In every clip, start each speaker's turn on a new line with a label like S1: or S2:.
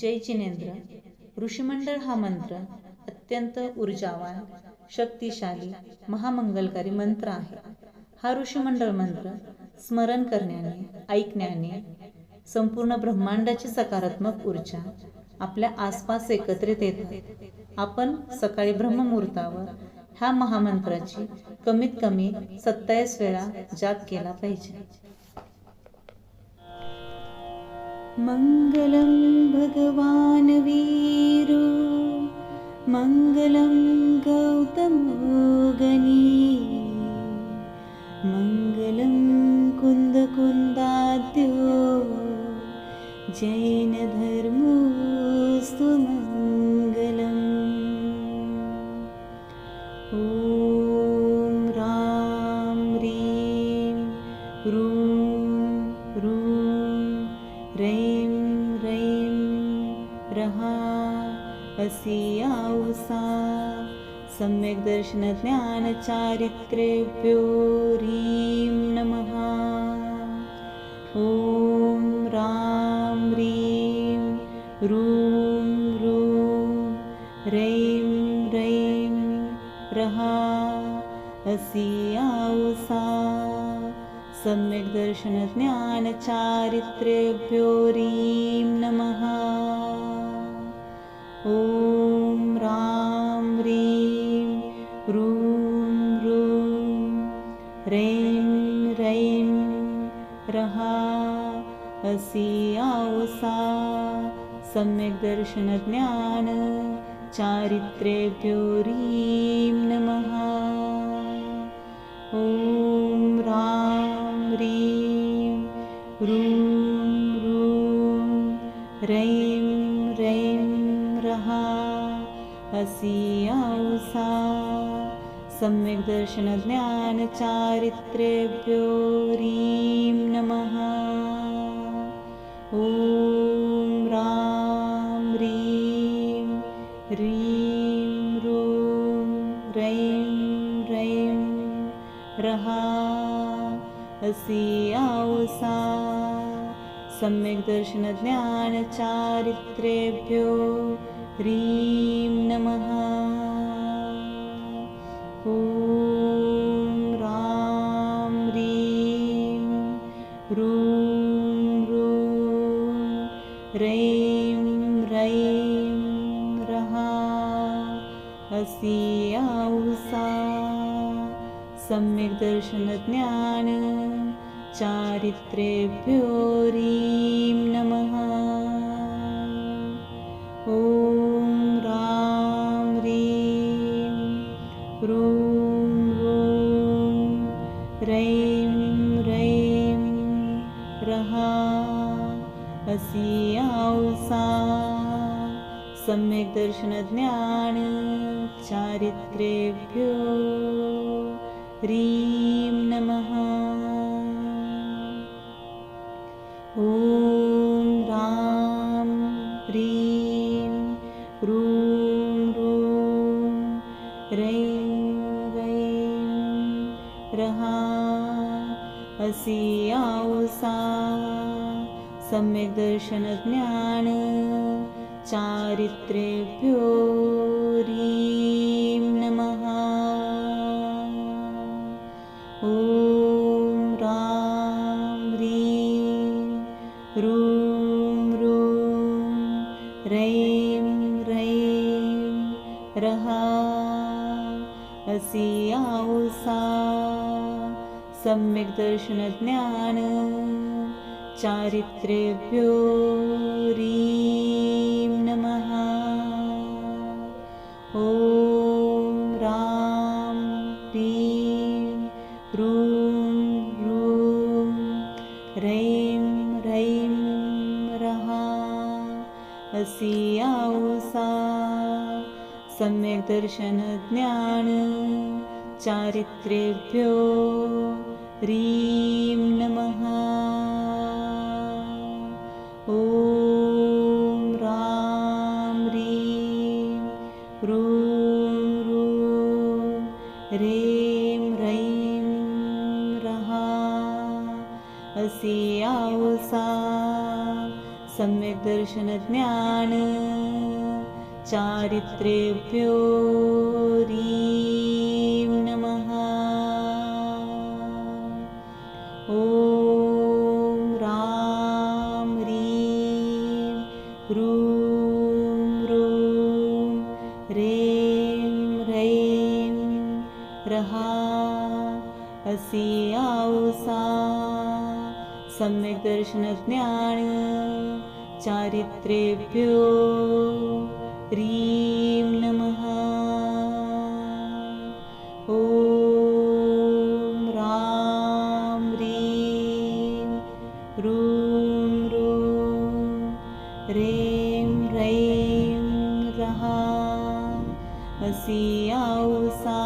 S1: जय जिनेंद्र. ऋषिमंडळ हा मंत्र अत्यंत ऊर्जावान शक्तिशाली महामंगलकारी मंत्र आहे. हा ऋषिमंडळ मंत्र स्मरण करण्याने ऐकण्याने संपूर्ण ब्रह्मांडाची सकारात्मक ऊर्जा आपल्या आसपास एकत्रित येतात आपण सकाळी ब्रह्ममुहूर्तावर ह्या महामंत्राची कमीत कमी सत्तावीस वेळा जाप केला पाहिजे.
S2: मङ्गलं भगवान् वीरो। मङ्गलं गौतमोगनी मङ्गलं कुन्दकुन्दाद्यो। जैनधर्मोऽस्तु दर्शनज्ञानचारित्रेभ्यो ह्रीं नमः। ॐ रां ह्रीं ह्रूं ह्रूं रैं रैं रहा असि औसा सम्यक् दर्शनज्ञानचारित्रेभ्यो असि औसा सम्यक् दर्शनज्ञान चारित्रेभ्यो ह्रीं नमः। ॐ रां ह्रीं ह्रूं ह्रूं रैं रैं रहा। असि औसा सम्यक् दर्शनज्ञानचारित्रेभ्यो ह्रीं नमः रैं रैं रहा असि औसा सम्यक् दर्शनज्ञानचारित्रेभ्यो ह्रीं नमः। ॐ रां ह्रीं ह्रूं रैं रैं असि औसा सम्यक् दर्शनज्ञान चारित्रेभ्यो ह्रीं नमः। ॐ रां ह्रीं ह्रूं ह्रूं रैं रैं रहा असि औसा सम्यक् दर्शनज्ञान चारित्रेभ्यो ह्रीं नमः। ॐ रां ह्रीं ह्रूं ह्रूं रैं रैं रहा असि औसा सम्यक् दर्शनज्ञान चारित्रेभ्यो ह्रीं सम्यक् दर्शनज्ञान चारित्रेभ्यो ह्रीं नमः। ॐ रां ह्रीं ह्रूं ह्रूं रैं रैं रहा असि औसा सम्यक् दर्शनज्ञान चारित्रेभ्यो ह्रीं नमः। ॐ रां ह्रीं ह्रूं ह्रूं रैं रैं रहा। असि सम्यक् दर्शनज्ञान चारित्रेभ्यो सम्यक् दर्शनज्ञान चारित्रेभ्यो ह्रीं नमः। ॐ रां ह्रीं ह्रूं रें रैं रहा। असि औसा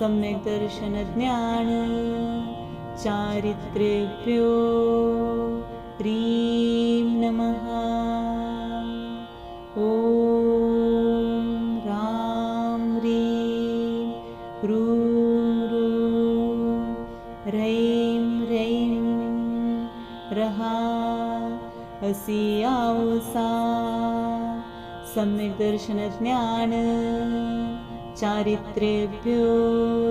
S2: सम्यक् दर्शनज्ञान चारित्रेभ्यो ह्रीं नमः। ॐ रां ह्रीं ह्रूं ह्रूं रैं रैं रहा असि औसा सम्यक् दर्शनज्ञान चारित्रेभ्यो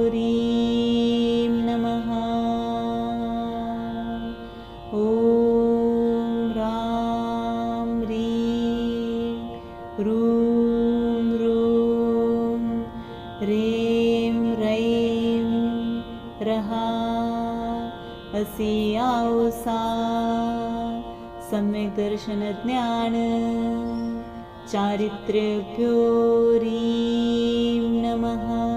S2: ह्रीं नमः असि औसा सम्यक् दर्शनज्ञान चारित्र्यभ्यो ह्रीं नमः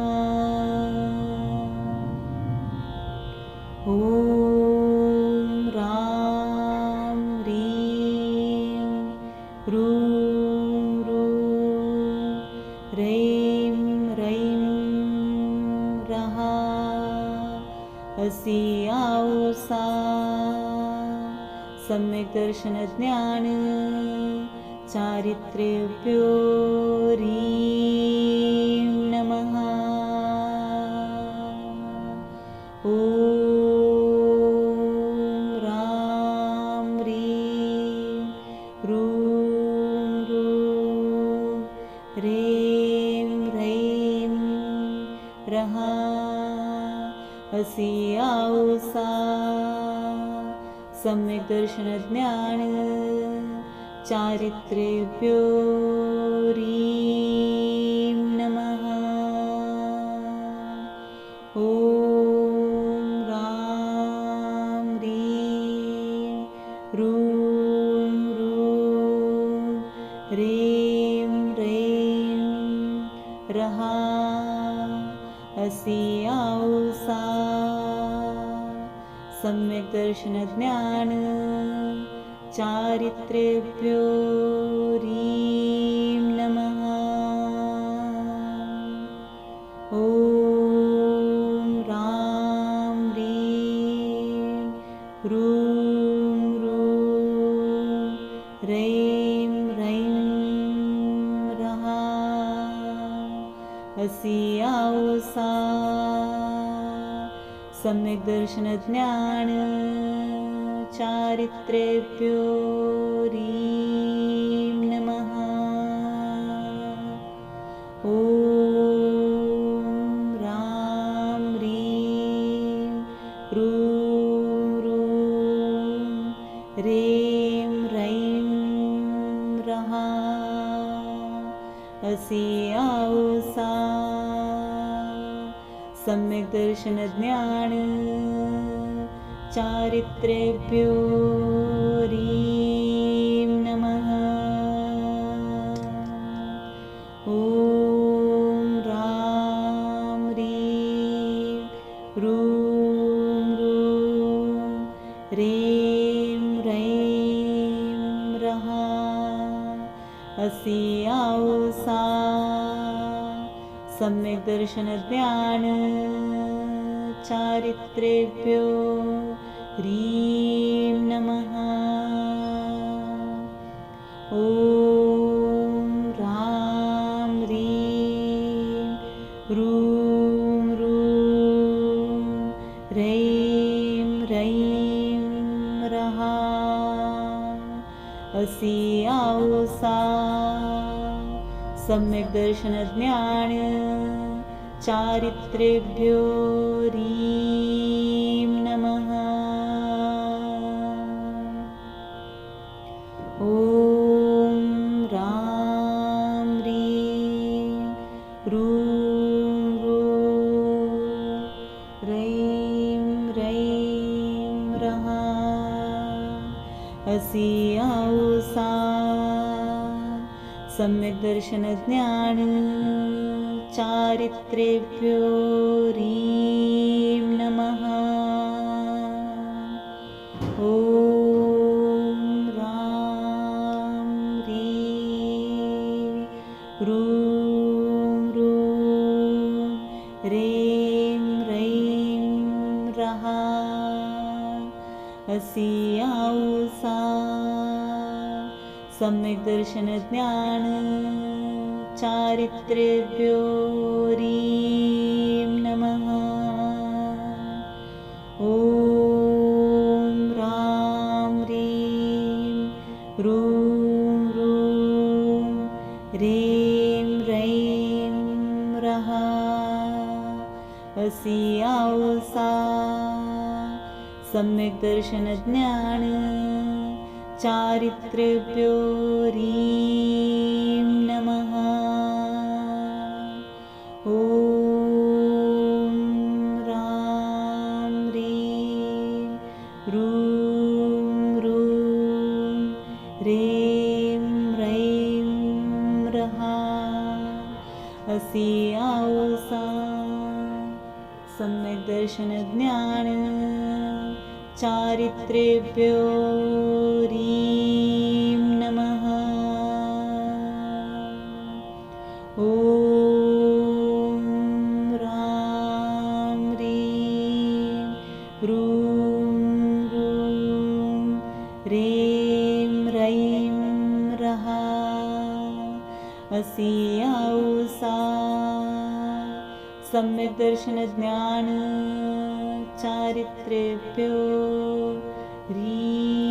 S2: असि औसा सम्यक् दर्शनज्ञान चारित्र्यभ्यो असि औसा सम्यक् दर्शनज्ञान चारित्रेभ्यो ह्रीं नमः। ॐ रां ह्रूं रें रैं रहा। असि औसा सम्यक् दर्शनज्ञान। चारित्रेभ्यो ह्रीं सम्यक् दर्शनज्ञान चारित्रेभ्यो ह्रीं नमः। ॐ रां ह्रीं ह्रूं रें रैं रहा। असि औसा सम्यक् दर्शनज्ञान चारित्रेभ्यो ह्रीं नमः। ॐ रां ह्रूं ह्रूं रें रैं रहा। असि औसा सम्यक् दर्शनज्ञान चारित्रेभ्यो ह्रीं नमः। ॐ रां ह्रीं ह्रूं ह्रूं रैं रैं रहा। असि औसा सम्यक् दर्शनज्ञान चारित्रेभ्यो री सम्यक् दर्शनज्ञान चारित्रेभ्यो रीं नमः सम्यक् दर्शनज्ञान चारित्रेभ्यो रीं नमः। ॐ रां रीं रूं रू रें रैं रः। असि औसा सम्यक् दर्शनज्ञान चारित्रेभ्यो रीं नमः। ॐ रां रीं रूं रू रें रैं रः। असि औसा सम्यक् दर्शनज्ञान चारित्रेभ्यो रीं नमः। ॐ रां रीं रूं रू रें रैं रः असि दर्शनज्ञान चारित्रेभ्यो रीं